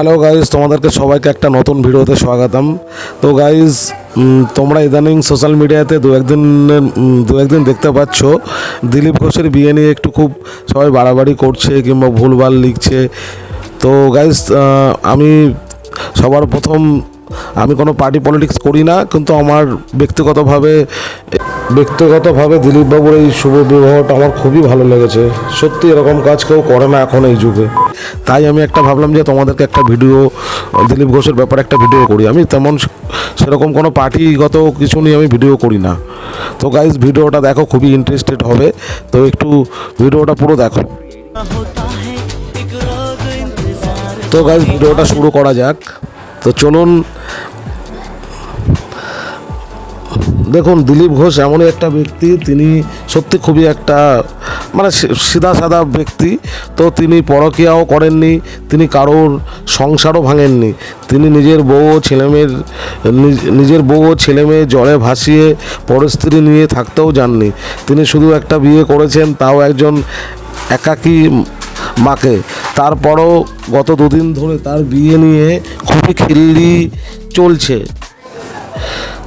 Hello guys তোমাদেরকে সবাইকে একটা নতুন ভিডিওতে স্বাগতম। তো গাইজ তোমরা ইদানিং সোশ্যাল মিডিয়াতে দু একদিন দু একদিন দেখতে পাচ্ছ, দিলীপ ঘোষের বিয়ে নিয়ে একটু খুব সবাই বাড়াবাড়ি করছে কিংবা ভুলভাল লিখছে। তো গাইজ আমি সবার প্রথম, আমি কোনো পার্টি পলিটিক্স করি না, কিন্তু আমার ব্যক্তিগতভাবে ব্যক্তিগতভাবে দিলীপবাবুর এই শুভ বিবাহটা আমার খুবই ভালো লেগেছে। সত্যি এরকম কাজ কেউ করে না এখন এই যুগে। তাই আমি একটা ভাবলাম যে তোমাদেরকে একটা ভিডিও, দিলীপ ঘোষের ব্যাপারে একটা ভিডিও করি। আমি তেমন সেরকম কোনো পার্টিগত কিছু নিয়ে আমি ভিডিও করি না। তো গাইজ ভিডিওটা দেখো, খুবই ইন্টারেস্টেড হবে। তো একটু ভিডিওটা পুরো দেখো। তো গাইজ ভিডিওটা শুরু করা যাক। তো চলুন দেখুন, দিলীপ ঘোষ এমনই একটা ব্যক্তি, তিনি সত্যি খুবই একটা মানে সিধা সাদা ব্যক্তি। তো তিনি পরকীয়াও করেননি, তিনি কারোর সংসারও ভাঙেননি। তিনি নিজের বউ ও ছেলেমেয়ের নিজের বউ ও ছেলেমেয়ে জলে ভাসিয়ে পরিস্থিতি নিয়ে থাকতেও যাননি। তিনি শুধু একটা বিয়ে করেছেন, তাও একজন একাকী মাকে। তারপরও গত দুদিন ধরে তার বিয়ে নিয়ে খুবই খিল্লি চলছে।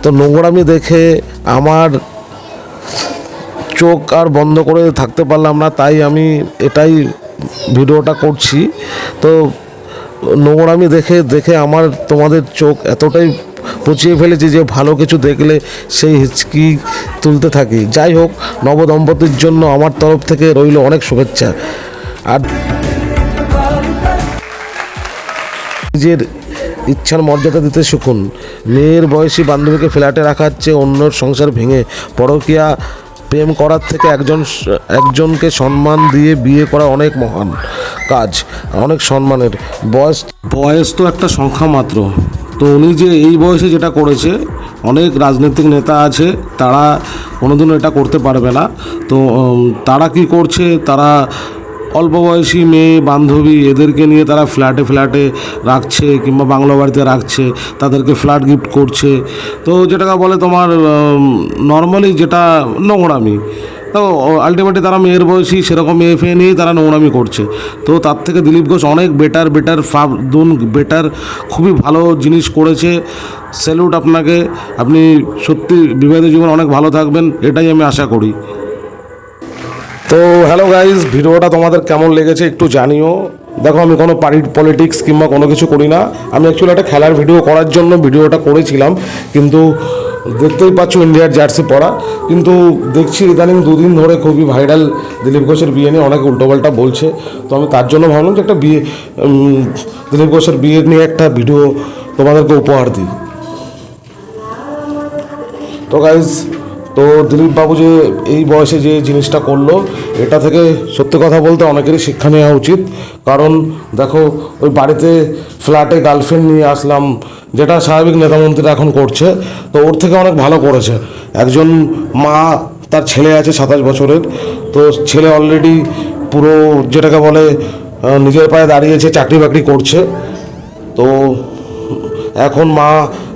তো নোংরামি দেখে আমার চোখ আর বন্ধ করে থাকতে পারলাম না, তাই আমি এটাই ভিডিওটা করছি। তো নোংরামি দেখে দেখে আমার তোমাদের চোখ এতটাই পচিয়ে ফেলেছি যে ভালো কিছু দেখলে সেই হিচকি তুলতে থাকি। যাই হোক, নবদম্পতির জন্য আমার তরফ থেকে রইল অনেক শুভেচ্ছা। আর নিজের ইচ্ছার মর্যাদা দিতে শিখুন। মেয়ের বয়সী বান্ধবীকে ফ্ল্যাটে রাখার চেয়ে অন্যর সংসার ভেঙে পরকীয়া প্রেম করার থেকে একজন একজনকে সম্মান দিয়ে বিয়ে করা অনেক মহান কাজ, অনেক সম্মানের। বয়স বয়স তো একটা সংখ্যা মাত্র। তো উনি যে এই বয়সে যেটা করেছে, অনেক রাজনৈতিক নেতা আছে, তারা কোনোদিনও এটা করতে পারবে না। তো তারা কি করছে, তারা অল্প বয়সী মেয়ে, বান্ধবী, এদেরকে নিয়ে তারা ফ্ল্যাটে ফ্ল্যাটে রাখছে কিংবা বাংলা বাড়িতে রাখছে, তাদেরকে ফ্ল্যাট গিফট করছে। তো যেটাকে বলে তোমার নর্মালি যেটা নোংরামি। তো আলটিমেটলি তারা মেয়ের বয়সী, সেরকম মেয়ে ফেয়ে নিয়েই তারা নোংরামি করছে। তো তার থেকে দিলীপ ঘোষ অনেক বেটার বেটার ফাব, দুন বেটার খুবই ভালো জিনিস করেছে। স্যালুট আপনাকে। আপনি সত্যি বিবাহিত জীবন অনেক ভালো থাকবেন, এটাই আমি আশা করি। তো হ্যালো গাইজ ভিডিওটা তোমাদের কেমন লেগেছে একটু জানিও। দেখো, আমি কোনো পার্টি পলিটিক্স কিংবা কোনো কিছু করি না। আমি অ্যাকচুয়ালি একটা খেলার ভিডিও করার জন্য ভিডিওটা করেছিলাম, কিন্তু দেখতেই পাচ্ছ ইন্ডিয়ার জার্সি পরা। কিন্তু দেখছি ইদানিং দুদিন ধরে খুবই ভাইরাল দিলীপ ঘোষের বিয়ে নিয়ে অনেক উল্টোপাল্টা বলছে। তো আমি তার জন্য ভাবলাম যে একটা বিয়ে দিলীপ ঘোষের বিয়ে নিয়ে একটা ভিডিও তোমাদেরকে উপহার দিই। তো গাইজ তো দিলীপ বাবু যে এই বয়সে যে জিনিসটা করল, এটা থেকে সত্যি কথা বলতে অনেকেরই শিক্ষা নেওয়া উচিত। কারণ দেখো, ওই বাড়িতে ফ্ল্যাটে গার্লফ্রেন্ড নিয়ে আসলাম, যেটা স্বাভাবিক নেতামন্ত্রীরা এখন করছে, তো ওর থেকে অনেক ভালো করেছে। একজন মা, তার ছেলে আছে সাতাশ বছরের, তো ছেলে অলরেডি পুরো যেটাকে বলে নিজের পায়ে দাঁড়িয়েছে, চাকরি বাকরি করছে। তো এখন মা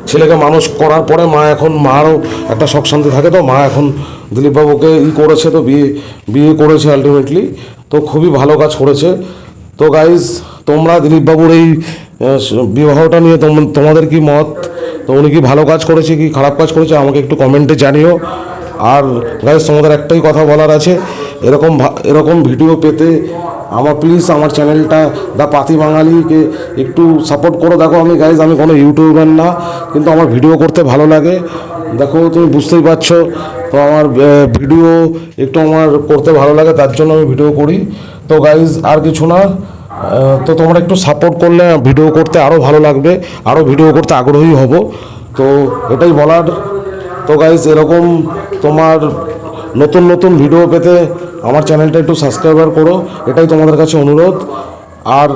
ছেলেকে মানুষ করার পরে মা এখন মারও একটা শখ শান্তি থাকে তো, মা এখন দিলীপবাবুকে ই করেছে তো, বিয়ে বিয়ে করেছে আলটিমেটলি তো খুবই ভালো কাজ করেছে। তো গাইজ তোমরা দিলীপবাবুর এই বিবাহটা নিয়ে তোম- তোমাদের কি মত? তো উনি কি ভালো কাজ করেছে, কি খারাপ কাজ করেছে, আমাকে একটু কমেন্টে জানিও। আর গাইজ তোমাদের একটাই কথা বলার আছে, এরকম এরকম ভিডিও পেতে আমার প্লিজ আমার চ্যানেলটা দ্য পাতি বাঙালিকে একটু সাপোর্ট করো। দেখো আমি গাইজ আমি কোনো ইউটিউবার না, কিন্তু আমার ভিডিও করতে ভালো লাগে। দেখো, তুমি বুঝতেই পারছ, তো আমার ভিডিও একটু আমার করতে ভালো লাগে, তার জন্য আমি ভিডিও করি। তো গাইজ আর কিছু না তো তোমরা একটু সাপোর্ট করলে ভিডিও করতে আরও ভালো লাগবে আরও ভিডিও করতে আগ্রহী হব। তো এটাই বলার। তো গাইজ এরকম তোমার নতুন নতুন ভিডিও পেতে আমার চ্যানেলটা একটু সাবস্ক্রাইবার করো, এটাই তোমাদের কাছে অনুরোধ। আর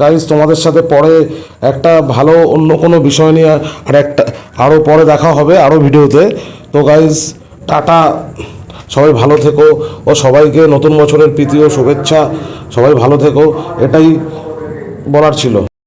গাইজ তোমাদের সাথে পরে একটা ভালো অন্য কোনো বিষয় নিয়ে আর একটা আরও পরে দেখা হবে আরও ভিডিওতে। তো গাইজ টাটা। সবাই ভালো থেকো ও সবাইকে নতুন বছরের প্রীতি ও শুভেচ্ছা। সবাই ভালো থেকো, এটাই বলার ছিল।